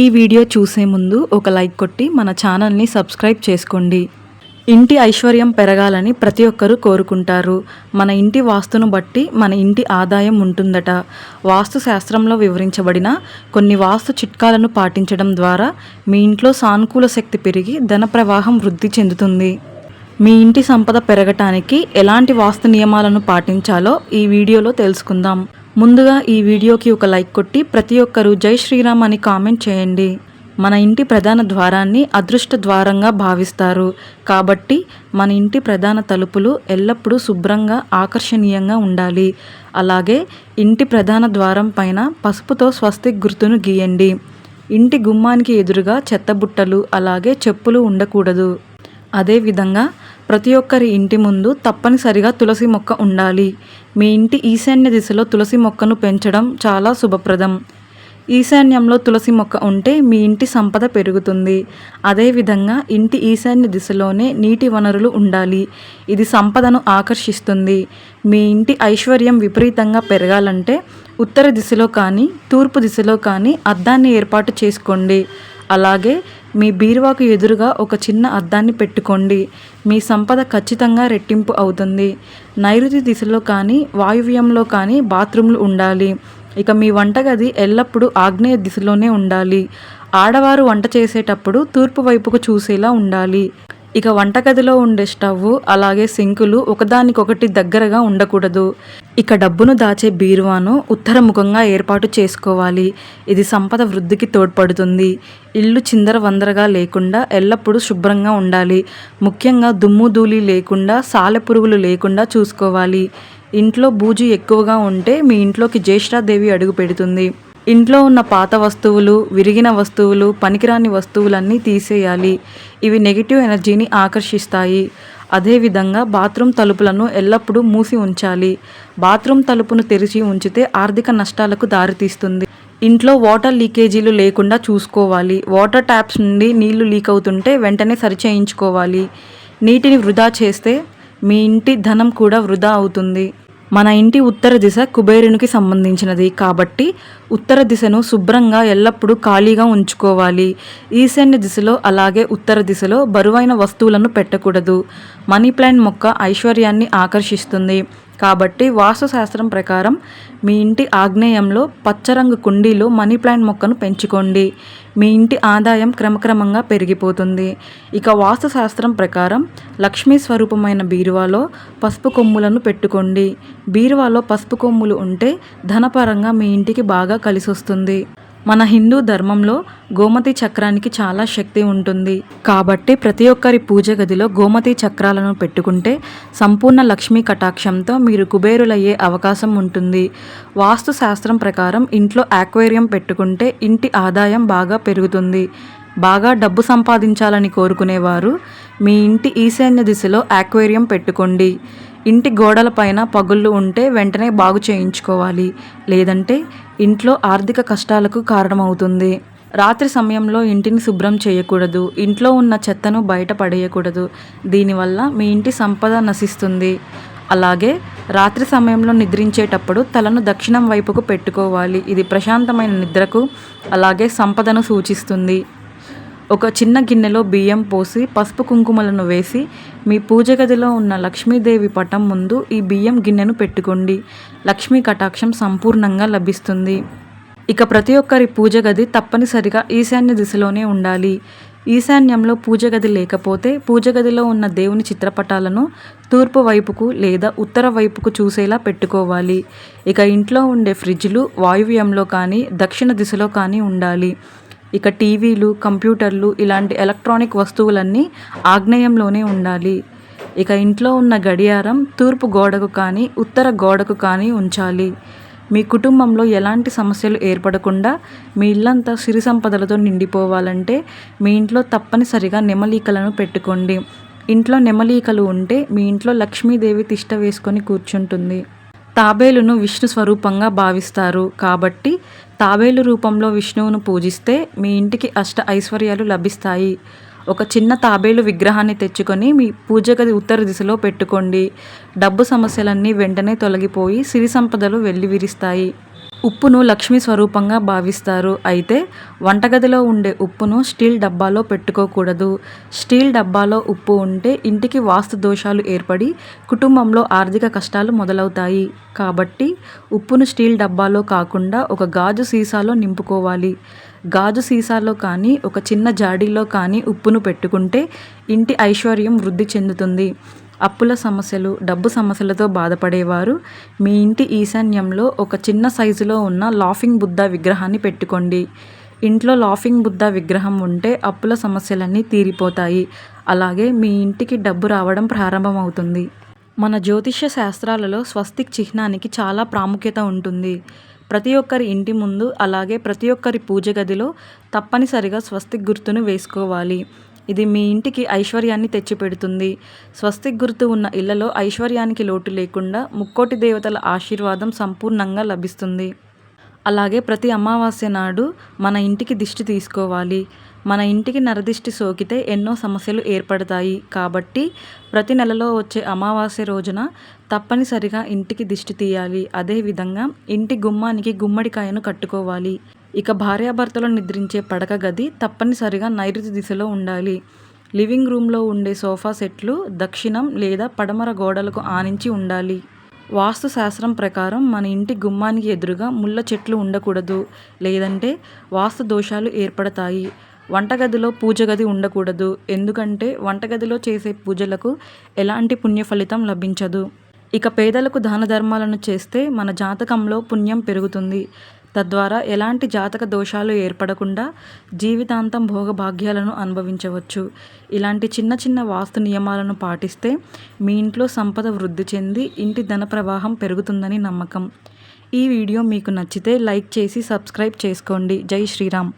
ఈ వీడియో చూసే ముందు ఒక లైక్ కొట్టి మన ఛానల్ని సబ్స్క్రైబ్ చేసుకోండి. ఇంటి ఐశ్వర్యం పెరగాలని ప్రతి ఒక్కరూ కోరుకుంటారు. మన ఇంటి వాస్తును బట్టి మన ఇంటి ఆదాయం ఉంటుందట. వాస్తు శాస్త్రంలో వివరించబడిన కొన్ని వాస్తు చిట్కాలను పాటించడం ద్వారా మీ ఇంట్లో సానుకూల శక్తి పెరిగి ధన ప్రవాహం వృద్ధి చెందుతుంది. మీ ఇంటి సంపద పెరగటానికి ఎలాంటి వాస్తు నియమాలను పాటించాలో ఈ వీడియోలో తెలుసుకుందాం. ముందుగా ఈ వీడియోకి ఒక లైక్ కొట్టి ప్రతి ఒక్కరూ జై శ్రీరామ్ అని కామెంట్ చేయండి. మన ఇంటి ప్రధాన ద్వారాన్ని అదృష్ట ద్వారంగా భావిస్తారు. కాబట్టి మన ఇంటి ప్రధాన తలుపులు ఎల్లప్పుడూ శుభ్రంగా ఆకర్షణీయంగా ఉండాలి. అలాగే ఇంటి ప్రధాన ద్వారం పైన పసుపుతో స్వస్తిక్ గుర్తును గీయండి. ఇంటి గుమ్మానికి ఎదురుగా చెత్తబుట్టలు అలాగే చెప్పులు ఉండకూడదు. అదేవిధంగా ప్రతి ఒక్కరి ఇంటి ముందు తప్పనిసరిగా తులసి మొక్క ఉండాలి. మీ ఇంటి ఈశాన్య దిశలో తులసి మొక్కను పెంచడం చాలా శుభప్రదం. ఈశాన్యంలో తులసి మొక్క ఉంటే మీ ఇంటి సంపద పెరుగుతుంది. అదేవిధంగా ఇంటి ఈశాన్య దిశలోనే నీటి వనరులు ఉండాలి. ఇది సంపదను ఆకర్షిస్తుంది. మీ ఇంటి ఐశ్వర్యం విపరీతంగా పెరగాలంటే ఉత్తర దిశలో కానీ తూర్పు దిశలో కానీ అద్దాన్ని ఏర్పాటు చేసుకోండి. అలాగే మీ బీరువాకు ఎదురుగా ఒక చిన్న అద్దాన్ని పెట్టుకోండి. మీ సంపద ఖచ్చితంగా రెట్టింపు అవుతుంది. నైరుతి దిశలో కానీ వాయువ్యంలో కానీ బాత్రూమ్లు ఉండాలి. ఇక మీ వంటగది ఎల్లప్పుడూ ఆగ్నేయ దిశలోనే ఉండాలి. ఆడవారు వంట చేసేటప్పుడు తూర్పు వైపుకు చూసేలా ఉండాలి. ఇక వంటగదిలో ఉండే స్టవ్ అలాగే సింకులు ఒకదానికొకటి దగ్గరగా ఉండకూడదు. ఇక డబ్బును దాచే బీరువాను ఉత్తరముఖంగా ఏర్పాటు చేసుకోవాలి. ఇది సంపద వృద్ధికి తోడ్పడుతుంది. ఇల్లు చిందర వందరగా లేకుండా ఎల్లప్పుడూ శుభ్రంగా ఉండాలి. ముఖ్యంగా దుమ్ము ధూళి లేకుండా సాలెపురుగులు లేకుండా చూసుకోవాలి. ఇంట్లో బూజు ఎక్కువగా ఉంటే మీ ఇంట్లోకి జ్యేష్ఠాదేవి అడుగు పెడుతుంది. ఇంట్లో ఉన్న పాత వస్తువులు విరిగిన వస్తువులు పనికిరాని వస్తువులన్నీ తీసేయాలి. ఇవి నెగిటివ్ ఎనర్జీని ఆకర్షిస్తాయి. అదేవిధంగా బాత్రూమ్ తలుపులను ఎల్లప్పుడూ మూసి ఉంచాలి. బాత్రూమ్ తలుపును తెరిచి ఉంచితే ఆర్థిక నష్టాలకు దారితీస్తుంది. ఇంట్లో వాటర్ లీకేజీలు లేకుండా చూసుకోవాలి. వాటర్ ట్యాప్స్ నుండి నీళ్ళు లీక్ అవుతుంటే వెంటనే సరిచేయించుకోవాలి. నీటిని వృధా చేస్తే మీ ఇంటి ధనం కూడా వృధా అవుతుంది. మన ఇంటి ఉత్తర దిశ కుబేరునికి సంబంధించినది. కాబట్టి ఉత్తర దిశను శుభ్రంగా ఎల్లప్పుడూ ఖాళీగా ఉంచుకోవాలి. ఈశాన్య దిశలో అలాగే ఉత్తర దిశలో బరువైన వస్తువులను పెట్టకూడదు. మనీ ప్లాంట్ మొక్క ఐశ్వర్యాన్ని ఆకర్షిస్తుంది. కాబట్టి వాస్తుశాస్త్రం ప్రకారం మీ ఇంటి ఆగ్నేయంలో పచ్చరంగు కుండీలో మనీ ప్లాంట్ మొక్కను పెంచుకోండి. మీ ఇంటి ఆదాయం క్రమక్రమంగా పెరిగిపోతుంది. ఇక వాస్తుశాస్త్రం ప్రకారం లక్ష్మీ స్వరూపమైన బీరువాలో పసుపు కొమ్ములను పెట్టుకోండి. బీరువాలో పసుపు కొమ్ములు ఉంటే ధనపరంగా మీ ఇంటికి బాగా కలిసొస్తుంది. మన హిందూ ధర్మంలో గోమతి చక్రానికి చాలా శక్తి ఉంటుంది. కాబట్టి ప్రతి ఒక్కరి పూజ గదిలో గోమతి చక్రాలను పెట్టుకుంటే సంపూర్ణ లక్ష్మీ కటాక్షంతో మీరు కుబేరులయ్యే అవకాశం ఉంటుంది. వాస్తు శాస్త్రం ప్రకారం ఇంట్లో ఆక్వేరియం పెట్టుకుంటే ఇంటి ఆదాయం బాగా పెరుగుతుంది. బాగా డబ్బు సంపాదించాలని కోరుకునేవారు మీ ఇంటి ఈశాన్య దిశలో ఆక్వేరియం పెట్టుకోండి. ఇంటి గోడలపైన పగుళ్ళు ఉంటే వెంటనే బాగు చేయించుకోవాలి. లేదంటే ఇంట్లో ఆర్థిక కష్టాలకు కారణమవుతుంది. రాత్రి సమయంలో ఇంటిని శుభ్రం చేయకూడదు. ఇంట్లో ఉన్న చెత్తను బయట పడేయకూడదు. దీనివల్ల మీ ఇంటి సంపద నశిస్తుంది. అలాగే రాత్రి సమయంలో నిద్రించేటప్పుడు తలను దక్షిణం వైపుకు పెట్టుకోవాలి. ఇది ప్రశాంతమైన నిద్రకు అలాగే సంపదను సూచిస్తుంది. ఒక చిన్న గిన్నెలో బియ్యం పోసి పసుపు కుంకుమలను వేసి మీ పూజ గదిలో ఉన్న లక్ష్మీదేవి పటం ముందు ఈ బియ్యం గిన్నెను పెట్టుకోండి. లక్ష్మీ కటాక్షం సంపూర్ణంగా లభిస్తుంది. ఇక ప్రతి ఒక్కరి పూజ గది తప్పనిసరిగా ఈశాన్య దిశలోనే ఉండాలి. ఈశాన్యంలో పూజ గది లేకపోతే పూజ గదిలో ఉన్న దేవుని చిత్రపటాలను తూర్పు వైపుకు లేదా ఉత్తర వైపుకు చూసేలా పెట్టుకోవాలి. ఇక ఇంట్లో ఉండే ఫ్రిడ్జ్లు వాయువ్యంలో కానీ దక్షిణ దిశలో కానీ ఉండాలి. ఇక టీవీలు కంప్యూటర్లు ఇలాంటి ఎలక్ట్రానిక్ వస్తువులన్నీ ఆగ్నేయంలోనే ఉండాలి. ఇక ఇంట్లో ఉన్న గడియారం తూర్పు గోడకు కానీ ఉత్తర గోడకు కానీ ఉంచాలి. మీ కుటుంబంలో ఎలాంటి సమస్యలు ఏర్పడకుండా మీ ఇల్లంతా సిరి సంపదలతో నిండిపోవాలంటే మీ ఇంట్లో తప్పనిసరిగా నెమలీకలను పెట్టుకోండి. ఇంట్లో నెమలీకలు ఉంటే మీ ఇంట్లో లక్ష్మీదేవి తిష్ట వేసుకొని కూర్చుంటుంది. తాబేలును విష్ణు స్వరూపంగా భావిస్తారు. కాబట్టి తాబేలు రూపంలో విష్ణువును పూజిస్తే మీ ఇంటికి అష్ట ఐశ్వర్యాలు లభిస్తాయి. ఒక చిన్న తాబేలు విగ్రహాన్ని తెచ్చుకొని మీ పూజ గది ఉత్తర దిశలో పెట్టుకోండి. డబ్బు సమస్యలన్నీ వెంటనే తొలగిపోయి సిరి సంపదలు వెల్లివిరుస్తాయి ఉప్పును లక్ష్మీ స్వరూపంగా భావిస్తారు. అయితే వంటగదిలో ఉండే ఉప్పును స్టీల్ డబ్బాలో పెట్టుకోకూడదు. స్టీల్ డబ్బాలో ఉప్పు ఉంటే ఇంటికి వాస్తు దోషాలు ఏర్పడి కుటుంబంలో ఆర్థిక కష్టాలు మొదలవుతాయి. కాబట్టి ఉప్పును స్టీల్ డబ్బాలో కాకుండా ఒక గాజు సీసాలో నింపుకోవాలి. గాజు సీసాలో కానీ ఒక చిన్న జాడీలో కానీ ఉప్పును పెట్టుకుంటే ఇంటి ఐశ్వర్యం వృద్ధి చెందుతుంది. అప్పుల సమస్యలు డబ్బు సమస్యలతో బాధపడేవారు. మీ ఇంటి ఈశాన్యంలో ఒక చిన్న సైజులో ఉన్న లాఫింగ్ బుద్ధ విగ్రహాన్ని పెట్టుకోండి. ఇంట్లో లాఫింగ్ బుద్ధ విగ్రహం ఉంటే అప్పుల సమస్యలన్నీ తీరిపోతాయి. అలాగే మీ ఇంటికి డబ్బు రావడం ప్రారంభమవుతుంది. మన జ్యోతిష్య శాస్త్రాలలో స్వస్తిక్ చిహ్నానికి చాలా ప్రాముఖ్యత ఉంటుంది. ప్రతి ఒక్కరి ఇంటి ముందు అలాగే ప్రతి ఒక్కరి పూజ గదిలో తప్పనిసరిగా స్వస్తిక్ గుర్తును వేసుకోవాలి. ఇది మీ ఇంటికి ఐశ్వర్యాన్ని తెచ్చిపెడుతుంది. స్వస్తిక్ గుర్తు ఉన్న ఇళ్ళలో ఐశ్వర్యానికి లోటు లేకుండా ముక్కోటి దేవతల ఆశీర్వాదం సంపూర్ణంగా లభిస్తుంది. అలాగే ప్రతి అమావాస్య నాడు మన ఇంటికి దిష్టి తీసుకోవాలి. మన ఇంటికి నరదిష్టి సోకితే ఎన్నో సమస్యలు ఏర్పడతాయి. కాబట్టి ప్రతి నెలలో వచ్చే అమావాస్య రోజున తప్పనిసరిగా ఇంటికి దిష్టి తీయాలి. అదేవిధంగా ఇంటి గుమ్మానికి గుమ్మడికాయను కట్టుకోవాలి. ఇక భార్యాభర్తలు నిద్రించే పడక గది తప్పనిసరిగా నైరుతి దిశలో ఉండాలి. లివింగ్ రూమ్లో ఉండే సోఫా సెట్లు దక్షిణం లేదా పడమర గోడలకు ఆనించి ఉండాలి. వాస్తు శాస్త్రం ప్రకారం మన ఇంటి గుమ్మానికి ఎదురుగా ముళ్ళ చెట్లు ఉండకూడదు. లేదంటే వాస్తు దోషాలు ఏర్పడతాయి. వంటగదిలో పూజ గది ఉండకూడదు. ఎందుకంటే వంటగదిలో చేసే పూజలకు ఎలాంటి పుణ్య ఫలితం లభించదు. ఇక పేదలకు దాన ధర్మాలను చేస్తే మన జాతకంలో పుణ్యం పెరుగుతుంది. తద్వారా ఎలాంటి జాతక దోషాలు ఏర్పడకుండా జీవితాంతం భోగభాగ్యాలను అనుభవించవచ్చు. ఇలాంటి చిన్న చిన్న వాస్తు నియమాలను పాటిస్తే మీ ఇంట్లో సంపద వృద్ధి చెంది ఇంటి ధన ప్రవాహం పెరుగుతుందని నమ్మకం. ఈ వీడియో మీకు నచ్చితే లైక్ చేసి సబ్స్క్రైబ్ చేసుకోండి. జై శ్రీరామ్.